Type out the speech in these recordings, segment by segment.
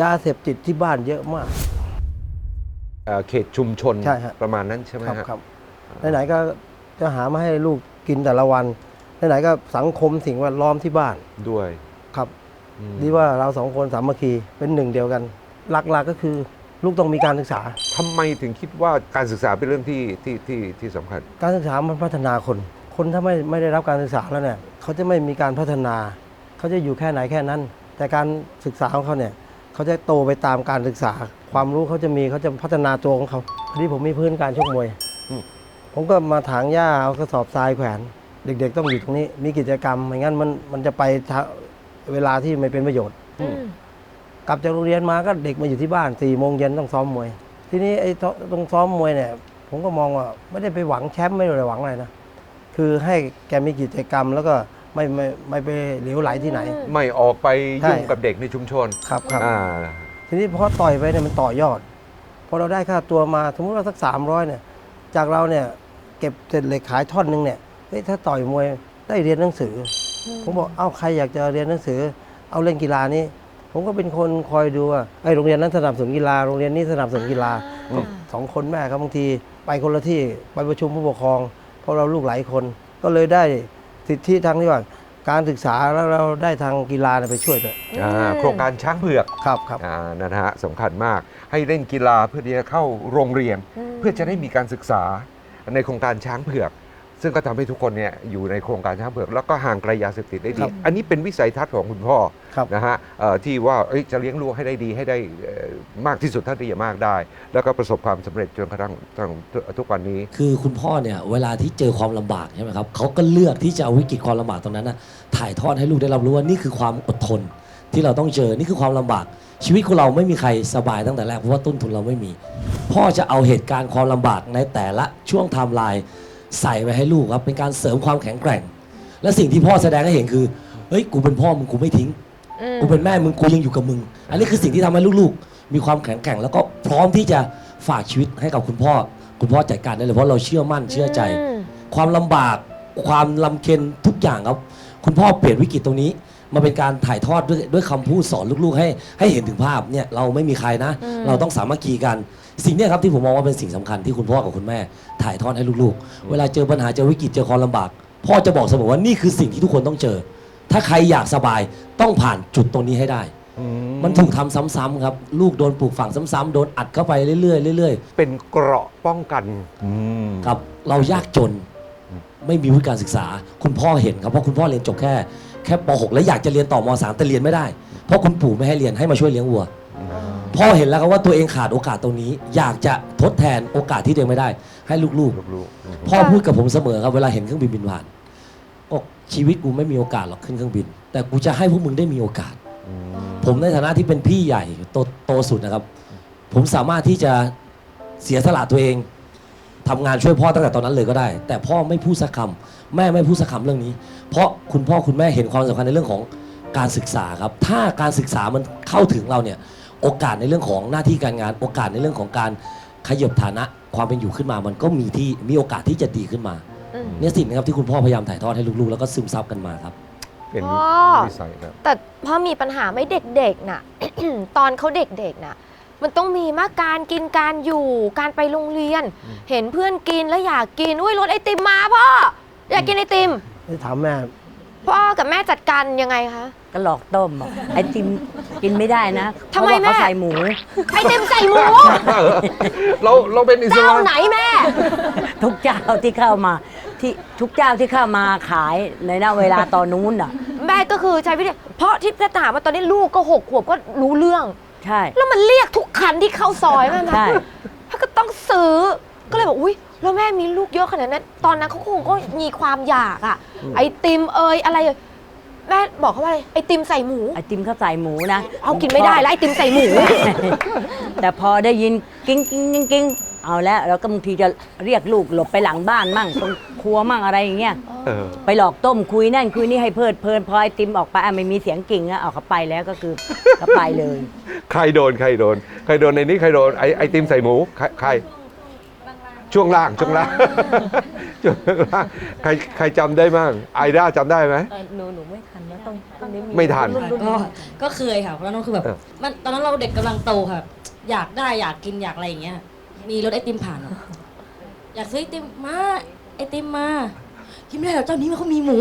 ยาเสพติดที่บ้านเยอะมาก เอ่อเขตชุมชนใช่ฮะ ประมาณนั้นใช่ไหมครับฮะครับไหนๆก็จะหามาให้ลูกกินแต่ละวันไหนๆก็สังคมสิ่งแวดล้อมที่บ้านด้วยครับ อืมดีว่าเราสองคนสามัคคีเป็นหนึ่งเดียวกัน หลักๆก็คือลูกต้องมีการศึกษา ทำไมถึงคิดว่าการศึกษาเป็นเรื่องที่ที่ที่ที่สำคัญ การศึกษามันพัฒนาคน คนถ้าไม่ไม่ได้รับการศึกษาแล้วเนี่ยเขาจะไม่มีการพัฒนา เขาจะอยู่แค่ไหนแค่นั้น แต่การศึกษาของเขาเนี่ย เขาจะโตไปตามการศึกษา ความรู้เขาจะมีเขาจะพัฒนาตัวของเขาพอดีผมมีพื้นการชกมวยอืมผมก็มาถางหญ้าเอากระสอบทรายแขวนเด็ก ๆ ต้องอยู่ตรงนี้ มีกิจกรรมไม่งั้นมันมันจะไปทะเวลาที่ไม่เป็นประโยชน์อืมกลับจากโรงเรียนมาก็เด็กมาอยู่ที่บ้านสี่โมงเย็นต้องซ้อมมวย ทีนี้ไอ้ตตรงซ้อมมวยเนี่ย ผมก็มองว่าไม่ได้ไปหวังแชมป์ไม่ได้หวังอะไรนะคือให้แกมีกิจกรรมแล้วก็ ไม่ไม่ไม่ไปเหลวไหลที่ไหน ไม่ออกไปใช่ยุ่งกับเด็กในชุมชนครับครับ อ่าทีนี้พอต่อยไปเนี่ยมันต่อยอดพอเราได้ค่าตัวมาสมมติว่าสักสามร้อยเนี่ย จากเราเนี่ยเก็บเศษเหล็กขายท่อนหนึ่งเนี่ยเฮ้ยถ้าต่อยมวยได้เรียนหนังสืออผมบอกเอ้าใครอยากจะเรียนหนังสือ เอาเล่นกีฬานี้ ผมก็เป็นคนคอยดูว่าไอ้โรงเรียนนั้นสนับสนุนกีฬาโรงเรียนนี้สนับสนุนกีฬาอืมสองคนแม่ครับบางที ไปคนละที่ไปประชุมผู้ปกครองเพราะเราลูกหลายคนก็เลยได้ สิทธิทางที่ว่าการศึกษาแล้วเราได้ทางกีฬาเนี่ยไปช่วยด้วยอ่าโครงการช้างเผือกครับครับ อ่านั่นนะฮะสำคัญมากให้เล่นกีฬาเพื่อที่จะเข้าโรงเรียนอืมเพื่อจะได้มีการศึกษาในโครงการช้างเผือก ซึ่งก็ทำให้ทุกคนเนี่ยอยู่ในโครงการช้างเผือกแล้วก็ห่างไกลยาเสพติดได้ดีครับอันนี้เป็นวิสัยทัศน์ของคุณพ่อครับนะฮะเอ่อที่ว่าเอ้ยจะเลี้ยงลูกให้ได้ดีให้ได้เอ่อมากที่สุดเท่าที่จะมากได้ แล้วก็ประสบความสำเร็จจนกระทั่งจนทุกวันนี้ คือคุณพ่อเนี่ยเวลาที่เจอความลำบากใช่ไหมครับเขาก็เลือกที่จะเอาวิกฤตความลำบากตรงนั้นนะถ่ายทอดให้ลูกได้รับรู้ว่านี่คือความอดทนที่เราต้องเจอนี่คือความลำบาก ชีวิตของเราไม่มีใครสบายตั้งแต่แรกเพราะว่าต้นทุนเราไม่มี พ่อจะเอาเหตุการณ์ความลำบากในแต่ละช่วงไทม์ไลน์ ใส่ไปให้ลูกครับ เป็นการเสริมความแข็งแกร่ง และสิ่งที่พ่อแสดงให้เห็นคือเฮ้ยกูเป็นพ่อมึงกูไม่ทิ้ง อืมกูเป็นแม่มึงกูยังอยู่กับมึง อันนี้คือสิ่งที่ทำให้ลูกๆ มีความแข็งแกร่ง แล้วก็พร้อมที่จะฝากชีวิตให้กับคุณพ่อ คุณพ่อจัดการได้เลยเพราะเราเชื่อมั่นเชื่อใจอืมความลำบากความลำเค็ญทุกอย่างครับ คุณพ่อเปลี่ยนวิกฤตตรงนี้มาเป็นการถ่ายทอดด้วยด้วยคำพูดสอนลูกๆ ให้ให้เห็นถึงภาพเนี่ยเราไม่มีใครนะอืมเราต้องสามัคคีกัน สิ่งเนี้ยครับที่ผมมองว่าเป็นสิ่งสำคัญที่คุณพ่อกับคุณแม่ ถ่ายทอดให้ลูกๆ เวลาเจอปัญหาเจอวิกฤตเจอความลำบาก พ่อจะบอกเสมอว่านี่คือสิ่งที่ทุกคนต้องเจอ ถ้าใครอยากสบายต้องผ่านจุดตรงนี้ให้ได้ มันถูกทำซ้ำๆครับ ลูกโดนปลูกฝังซ้ำๆโดนอัดเข้าไปเรื่อยๆเรื่อยเป็นเกราะป้องกัน ๆครับ เรายากจนไม่มีวุฒิการศึกษา คุณพ่อเห็นครับเพราะคุณพ่อเรียนจบแค่ แค่ป .6 แล้วอยากจะเรียนต่อม .3 แต่เรียนไม่ได้ เพราะคุณปู่ไม่ให้เรียนให้มาช่วยเลี้ยงวัว พ่อเห็นแล้วครับว่าตัวเองขาดโอกาสตรงนี้ อยากจะทดแทนโอกาสที่ตัวเองไม่ได้ ให้ลูกลูกๆอืมๆพ่อพูดกับผมเสมอครับเวลาเห็นเครื่องบินบินผ่านบอกชีวิตกูไม่มีโอกาสหรอกขึ้นเครื่องบิน แต่กูจะให้พวกมึงได้มีโอกาสอืมผมในฐานะที่เป็นพี่ใหญ่โตโตสุดนะครับ ผมสามารถที่จะเสียสละตัวเองทำงานช่วยพ่อตั้งแต่ตอนนั้นเลยก็ได้ แต่พ่อไม่พูดสักคำแม่ไม่พูดสักคำเรื่องนี้ เพราะคุณพ่อคุณแม่เห็นความสำคัญในเรื่องของการศึกษาครับ ถ้าการศึกษามันเข้าถึงเราเนี่ย โอกาสในเรื่องของหน้าที่การงาน โอกาสในเรื่องของการขยับฐานะความเป็นอยู่ขึ้นมา มันก็มีที่มีโอกาสที่จะดีขึ้นมาอืม เนี่ยสิ่งนะครับที่คุณพ่อพยายามถ่ายทอดให้ลูกๆ แล้วก็ซึมซับกันมาครับ เป็นพ่อวิสัยครับ แต่พ่อมีปัญหาไม่เด็กๆน่ะ ตอนเขาเด็กๆน่ะ มันต้องมีมากการกินการอยู่การไปโรงเรียนเห็นเพื่อนกินแล้วอยากกินอุ้ยรถไอติมมาพ่ออยากกินไอติมนี่ถามแม่ พ่อกับแม่จัดการยังไงคะก็หลอกต้มอะไอติมกินไม่ได้นะทำไมเพราะว่าแม่ เขาใส่หมู ไอติมใส่หมู เราเราเป็นอิสเจ้าลามไหนแม่ ทุกเจ้าที่เข้ามาที่ทุกเจ้าที่เข้ามาขายในณเวลาตอนนู้นอะ แม่ก็คือใช้วิธีเพราะที่จะถามว่าตอนนี้ลูกก็หกขวบก็รู้เรื่อง ใช่ แล้วมันเรียกทุกคันที่เข้าซอยแม่ไหมใช่ ถ้าก็ต้องซื้อ ก็เลยบอกอุ้ยแล้วแม่มีลูกเยอะขนาดนั้น ตอนนั้นเขาคงก็มีความอยากอะไอติมเอยอะไรเอ่ยแม่บอกเขาว่าอะไรไอติมใส่หมู ไอติมเขาใส่หมูนะเอากินไม่ได้แล้วไอติมใส่หมู แต่พอได้ยินกิ้งกิ้งกิ้งกิ้งเอาแล้วแล้วก็บางทีจะเรียกลูกหลบไปหลังบ้านมั่งตรงครัวมั่งอะไรอย่างเงี้ยเออ ไปหลอกต้มคุยนั่นคุยนี่ให้เพลิดเพลินพอไอติมออกไปอะไม่มีเสียงกิ่งอะเอาเขาไปแล้วก็คือก็ไปเลย ใครโดนใครโดน ใครโดนในนี้ใครโดนไอไอติมใส่หมูใครใคร ช่วงล่างช่วงล่างช่วงล่างใครใครจำได้บ้างไอด้าจำได้ไหม เออหนูหนูไม่ทันนะต้องต้องนี้ไม่ทันก็ก็เคยค่ะตอนนั้นคือแบบเออ มันตอนนั้นเราเด็กกำลังโตค่ะ อยากได้อยากกินอยากอะไรอย่างเงี้ย มีรถไอติมผ่านอะอยากซื้อไอติมมาไอติมมากินไม่ได้หรอกเจ้านี้มันเขามีหมู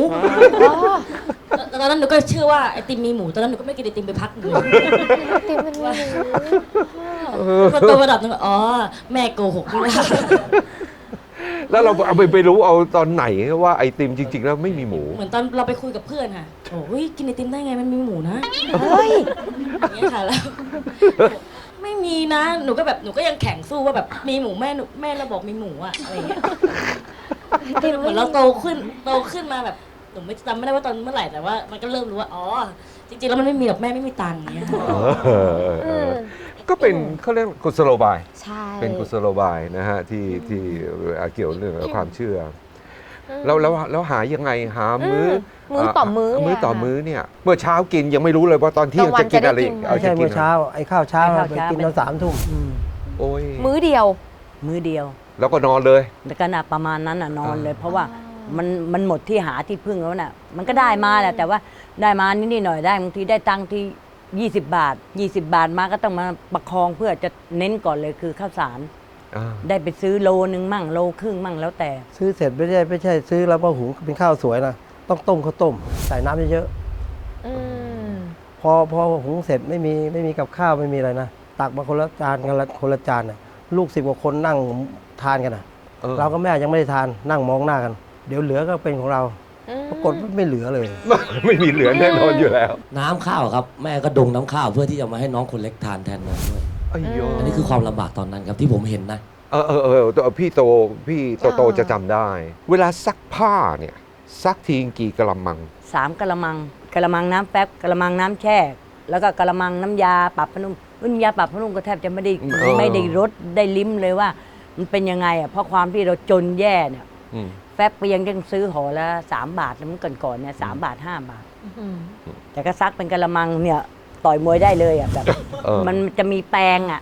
อ๋อตอนนั้นหนูก็เชื่อว่าไอติมมีหมูตอนนั้นหนูก็ไม่กินไอติมไปพักหนึ่ง ติมมันมี หมูพอโตระดับหนึงอ๋อ แม่โกหกด้วยแล้วเราเอาไปไปรู้เอาตอนไหนว่าไอติมจริง ๆ แล้วไม่มีหมู เหมือนตอนเราไปคุยกับเพื่อนค่ะโอ้ยกินไอติมได้ไงมันมีหมูนะเฮ้ยอย่างเงี้ยค่ะแล้วไม่มีนะหนูก็แบบหนูก็ยังแข่งสู้ว่าแบบมีหมูแม่หนูแม่เราบอกมีหมูอะอะไรเงี้ยติมเหมือนเราโตขึ้นโตขึ้นมาแบบหนูไม่จำไม่ได้ว่าตอนเมื่อไหร่แต่ว่า มันก็เริ่มรู้ว่าอ๋อจริงๆแล้วมันไม่มีหรอกแม่ไม่มีตังค์อย่างเงี้ย เออเออ ก็เป็นเขาเรียกกุศโลบาย ใช่ เป็นกุศโลบายนะฮะที่ที่เกี่ยวเรื่องกับความเชื่ออแล้วแล้วแล้วหายังไงหามื้อมมื้อต่อมื้อมื้อต่อเนี่ยมื้อเนี่ยเมื่อเช้ากินยังไม่รู้เลยว่าตอนเที่ยงกลางวันจะกินอะไรจะได้กินไหมเอาไม่ใช่จะกิเมื่นอเช้าไอ้ข้าวเช้าไอ้ข้าวไปเช้ากินเป็นตอนสามทุ่มอืมโอ้ยมื้อเดียว มื้อเดียว แล้วก็นอนเลยแล้วก็น่ะประมาณนั้นน่ะนอนเลยอ่าเพราะว่ามันมันหมดที่หาที่พึ่งแล้วน่ะ มันก็ได้มาแหละแต่ว่าได้มานิดๆหน่อยๆได้บางทีได้ตังค์ที่ 20 บาท 20 บาทมาก็ต้องมาประคองเพื่อจะเน้นก่อนเลยคือข้าวสาร อ่าได้ไปซื้อโลนึงมั่งโลครึ่งมั่งแล้วแต่ ซื้อเสร็จไม่ใช่ไม่ใช่ซื้อแล้วมาหุงเป็นข้าวสวยนะต้องต้มข้าวต้มใส่น้ำเยอะอืมๆพอพอหุงเสร็จไม่มีไม่มีกับข้าวไม่มีอะไรนะตักมาคนละจานกันละคนละจานน่ะลูกสิบกว่าคนนั่งทานกันนะเออเราก็แม่ยังไม่ได้ทานนั่งมองหน้ากัน เดี๋ยวเหลือก็เป็นของเราอืม ปรากฏว่าไม่เหลือเลย ไม่มีเหลือแน่นอนอยู่แล้ว น้ำข้าวครับแม่ก็ดงน้ำข้าวเพื่อที่จะมาให้น้องคนเล็กทานแทนน้องด้วยอ้โยอันนี้คือความลำบากตอนนั้นครับที่ผมเห็นนะ เออเออเออตัวพี่โตพี่โตโตจะจำได้ เวลาซักผ้าเนี่ยซักทีกี่กะละมัง สามกะละมังกะละมังน้ำแป๊บกะละมังน้ำแช่ แล้วก็กะละมังน้ำยาปรับผ้านุ่มน้ำยาปรับผ้านุ่มก็แทบจะไม่ได้เออ ไม่ได้รสได้ลิ้มเลยว่า มันเป็นยังไงอะเพราะความที่เราจนแย่เนี่ยอืม แฟบไปยังยังซื้อห่อละสามบาทแล้วมันก่อนๆเนี่ยสามบาทห้าบาทอืมแต่ก็ซักเป็นกะละมังเนี่ยต่อยมวยได้เลยอะแบบเออมันจะมีแปรงอะ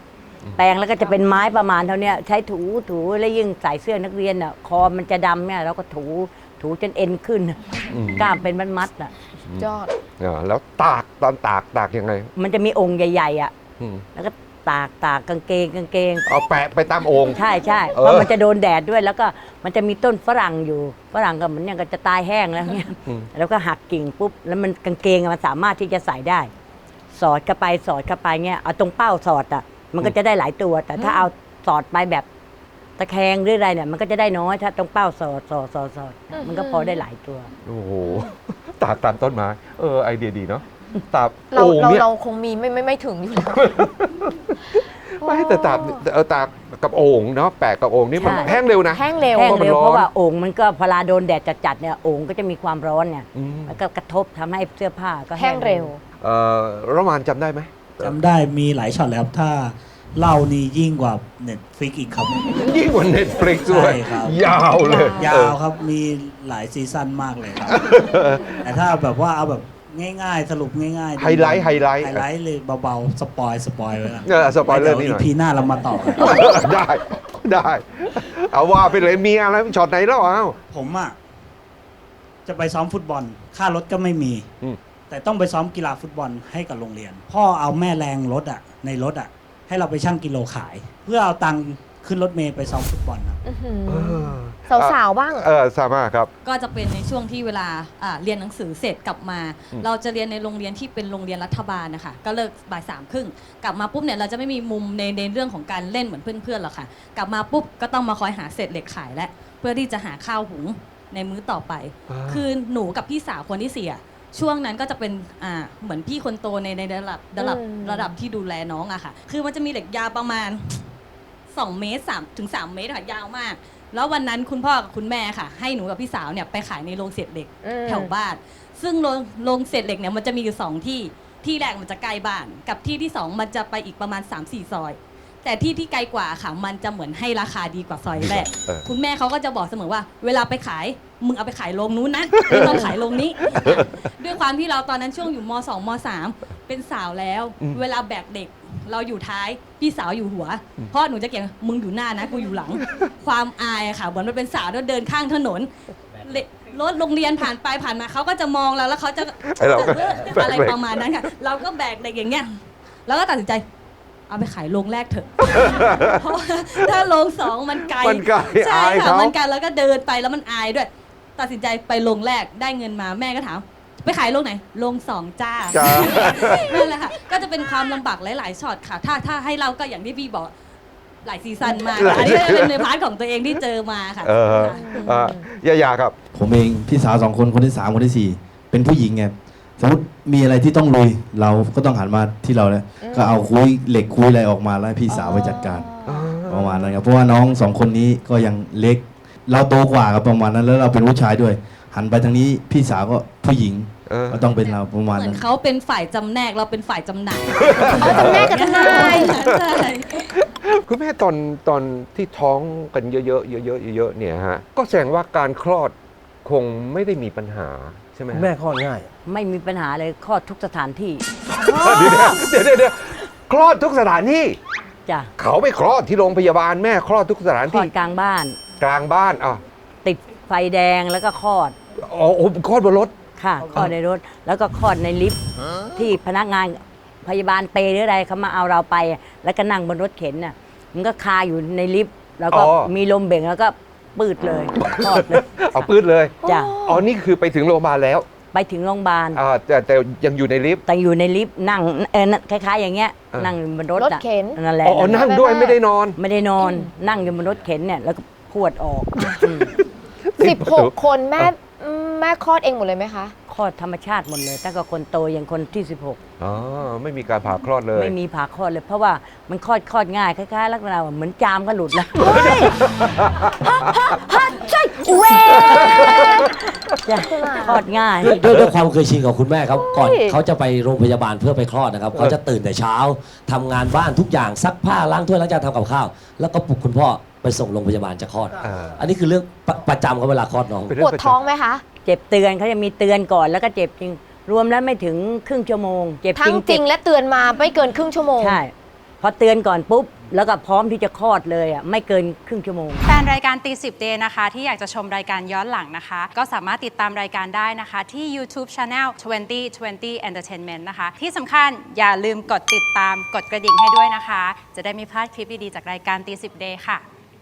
แปรงแล้วก็จะเป็นไม้ประมาณเท่าเนี้ยใช้ถูถูแล้วยิ่งใส่เสื้อนักเรียนอะคอมันจะดำเนี่ยเราก็ถูถูจนเอ็นขึ้นอืมกล้ามเป็นมัดๆอะยอดอ่าแล้วตากตอนตากตากยังไง มันจะมีองค์ใหญ่ ๆ อะอืมแล้วก็ ตากตากกางเกงกางเกง เอาแปะไปตามโองค์ ใช่ใช่เออ เพราะมันจะโดนแดดด้วยแล้วก็มันจะมีต้นฝรั่งอยู่ฝรั่งก็เหมือนอย่างก็จะตายแห้งแล้วเนี่ยอืมแล้วก็หักกิ่งปุ๊บแล้วมันกางเกงอะมันสามารถที่จะใส่ได้ สอดเข้าไปสอดเข้าไปเนี่ยเอาตรงเป้าสอดอะมันก็จะได้หลายตัว แต่ถ้าเอาสอดไปแบบตะแคงหรืออะไรเนี่ยมันก็จะได้น้อยถ้าตรงเป้าสอดสอดสอดสอดอืมมันก็พอได้หลายตัว โอ้โห ตากตามต้นไม้ เออ ไอเดียดีเนาะ ตากเราโอ่งเราเนี่ย เราคงมีไม่ไม่ไม่ถึงอยู่แล้ว ไม่แต่ตากเออตากกับโอ่งเนาะแปะกับโอ่งนี่มันใช่ แห้งเร็วนะ แห้งเร็ว แห้งเพราะมันเร็วร้อนเพราะว่าโอ่งมันก็พอลาโดนแดดจัดๆเนี่ยโอ่งก็จะมีความร้อนเนี่ยอืมแล้วก็กระทบทำให้เสื้อผ้าก็แห้งเร็ว เอ่อระมานจำได้ไหมจำได้มีหลายช็อตเลยครับถ้าเล่านี่ยิ่งกว่าเน็ตฟิกอีกครับ ยิ่งกว่าเน็ตฟลิกด้วย ใช่ครับ ยาวเลยยาเอวอครับมีหลายซีซั่นมากเลยครับ แต่ถ้าแบบว่าเอาแบบ ง่ายๆ สรุปง่ายๆไฮไลท์ไฮไลท์ ไฮไลท์เลยเบาๆ สปอยสปอยไว้ก่อนเออสปอยเลอร์นี่หน่อยพีหน้าเรามาต่อกันได้ได้ เอาว่าไปเลยมีอะไรช็อตไหนแล้วเอ้าผมอะจะไปซ้อมฟุตบอล ค่ารถก็ไม่มีอืมแต่ต้องไปซ้อมกีฬาฟุตบอลให้กับโรงเรียน พ่อเอาแม่แรงรถอะ ในรถอะ ให้เราไปชั่งกิโลขาย เพื่อเอาตังค์ ขึ้นรถเมย์ไปซ้อมฟุตบอลครับ อื้อหือเออสาวๆบ้าง เออสามารถครับ ก็จะเป็นในช่วงที่เวลาอ่าเรียนหนังสือเสร็จกลับมา อืม เราจะเรียนในโรงเรียนที่เป็นโรงเรียนรัฐบาลนะคะก็เลิกบ่ายสามครึ่งกลับมาปุ๊บเนี่ยเราจะไม่มีมุมในในเรื่องของการเล่นเหมือนเพื่อนๆหรอกค่ะ กลับมาปุ๊บก็ต้องมาคอยหาเศษเหล็กขายและ เพื่อที่จะหาข้าวหุงในมื้อต่อไปอ่าคือหนูกับพี่สาวคนที่เสียช่วงนั้นก็จะเป็นอ่าเหมือนพี่คนโตในในระดับระดับอืม ระดับที่ดูแลน้องอะค่ะ คือมันจะมีเหล็กยาวประมาณ 2 เมตร3ถึง 3 เมตรค่ะยาวมาก แล้ววันนั้นคุณพ่อกับคุณแม่ค่ะ ให้หนูกับพี่สาวเนี่ยไปขายในโรงเศษเหล็กอืม แถวบ้าน ซึ่งโรงโรงเศษเหล็กเนี่ยมันจะมีอยู่สองที่ที่แรกมันจะใกล้บ้าน กับที่ที่สองมันจะไปอีกประมาณ 3-4 ซอย แต่ที่ที่ไกลกว่าค่ะมันจะเหมือนให้ราคาดีกว่าซอยแรก เออ คุณแม่เขาก็จะบอกเสมอว่า เวลาไปขายมึงเอาไปขายโรงนู้นนะไม่ต้องขายโรงนี้ ด้วยความที่เราตอนนั้นช่วงอยู่ม 2 ม 3 เป็นสาวแล้วอืมเวลาแบกเด็ก เราอยู่ท้ายพี่สาวอยู่หัวเพราะหนูจะเก่งมึงอยู่หน้านะกูอยู่หลัง ความอายอะค่ะเหมือนมันเป็นสาวแล้วเดินข้างถนนเลรถโรงเรียนผ่านไปผ่านมาเขาก็จะมองเราแล้วเขาจะไอ้เราก็เอออะไรประมาณนั้นค่ะ เราก็แบกเด็กอย่างเงี้ยแล้วก็ตัดสินใจเอาไปขายโรงแรกเถอะ เพราะว่าถ้าโรงสองมันไกลมันไกลใช่อายค่ะเขามันไกลแล้วก็เดินไปแล้วมันอายด้วย ตัดสินใจไปโรงแรกได้เงินมาแม่ก็ถาม ไปขายโรงไหนโรงสองจ้าจ้า นั่นแหละค่ะ ก็จะเป็นความลำบากหลาย ๆช็อตค่ะ ถ้าถ้าให้เราก็อย่างที่พี่บอกหลายซีซันมากหลายอันนี้ก็เป็นในพาร์ทของตัวเองที่เจอมาค่ะ เอออะยายาครับ ผมเองพี่สาวสองคนคนที่สามคนที่สี่เป็นผู้หญิงไงสมมติมีอะไรที่ต้องลุยเราก็ต้องหันมาที่เราเนี่ยก็เอาคุยเหล็กคุยอะไรออกมาแล้วให้พี่สาวไปจัดการประมาณนั้นครับเพราะว่าน้องสองคนนี้ก็ยังเล็ก เราโตกว่าครับประมาณนั้นแล้วเราเป็นผู้ชายด้วย หันไปทางนี้พี่สาวก็ผู้หญิง เออ ก็ต้องเป็นเราประมาณเหมือนั้นนเขาเป็นฝ่ายจำแนกเราเป็นฝ่ายจำหน่ายอ๋อจำแนกกับจำหน่าย ใช่คุณแม่ตอนตอนที่ท้องกันเยอะๆเยอะๆเยอะๆเนี่ยฮะก็แสดงว่าการคลอดคงไม่ได้มีปัญหาใช่ไหมฮะแม่คลอดง่าย ไม่มีปัญหาเลยคลอดทุกสถานที่เดี๋ยวเดี๋ยวเดี๋ยวเดี๋ยวคลอดทุกสถานที่ จ้ะเขาไปคลอดที่โรงพยาบาลแม่คลอดทุกสถานคลอที่ดกลางบ้าน กลางบ้านอะติดไฟแดงแล้วก็คลอด อ๋อโอ้คลอดบนรถ ค่ะคลอดในรถแล้วก็คลอดในลิฟต์ที่พนักงานพยาบาลเปรย์หรืออะไรเขามาเอาเราไปแล้วก็นั่งบนรถเข็นน่ะมันก็คาอยู่ในลิฟต์แล้วก็อ๋อ มีลมเบ่งแล้วก็ปืดเลยคลอดเลยเอาปืนเลย จ้ะอ๋อ นี่คือไปถึงโรงพยาบาลแล้วไปถึงโรงพยาบาล อ่าแต่แต่ยังอยู่ในลิฟต์ แต่อยู่ในลิฟต์นั่งเออนั่นคล้ายๆ อย่างเงี้ยเออ นั่งอยู่บนรถรถอะเข็น นั่นแหละอ๋อ นั่งด้วยไม่ได้นอน ไม่ได้นอนนั่งอยู่บนรถเข็นเนี่ยแล้วก็พวดออกอืม สิบหกคนแม่อื มแม่คลอดเองหมดเลยไหมคะ คลอดธรรมชาติหมดเลยตั้งแต่คนโตอย่างคนที่ 16 อ๋อ ไม่มีการผ่าคลอดเลย ไม่มีผ่าคลอดเลย เพราะว่ามันคลอดคลอดง่ายคล้ายๆลักษณะเหมือนจามก็หลุดแล้วใช่เวจ้ะคลอดง่ายด้วยด้วยด้วยความเคยชินของคุณแม่ครับ ก่อนเฮ้ยเขาจะไปโรงพยาบาลเพื่อไปคลอดนะครับเขาจะตื่นแต่เช้าทำงานบ้านทุกอย่างซักผ้าล้างถ้วยล้างจานทำกับข้าว แล้วก็ปลุกคุณพ่อไปส่งโรงพยาบาลจะคลอดอ่าอันนี้คือเรื่องประประจำเขาเวลาคลอดน้องเป็นปเรื่วดประจำท้องไหมคะ เจ็บเตือนเขาจะมีเตือนก่อนแล้วก็เจ็บจริง รวมแล้วไม่ถึงครึ่งชั่วโมง เจ็บทั้จริงงจริงเจ็บและเตือนมาไม่เกินครึ่งชั่วโมง ใช่พอเตือนก่อนปุ๊บ แล้วก็พร้อมที่จะคลอดเลยอะไม่เกินครึ่งชั่วโมง แฟนรายการตีสิบเดนะคะ ที่อยากจะชมรายการย้อนหลังนะคะ ก็สามารถติดตามรายการได้นะคะ ที่ YouTube Channel 2020 Entertainment นะคะ ที่สำคัญอย่าลืมกดติดตามกดกระดิ่งให้ด้วยนะคะ จะได้ไม่พลาดคลิปดี ๆ จากรายการตีสิบเดค่ะ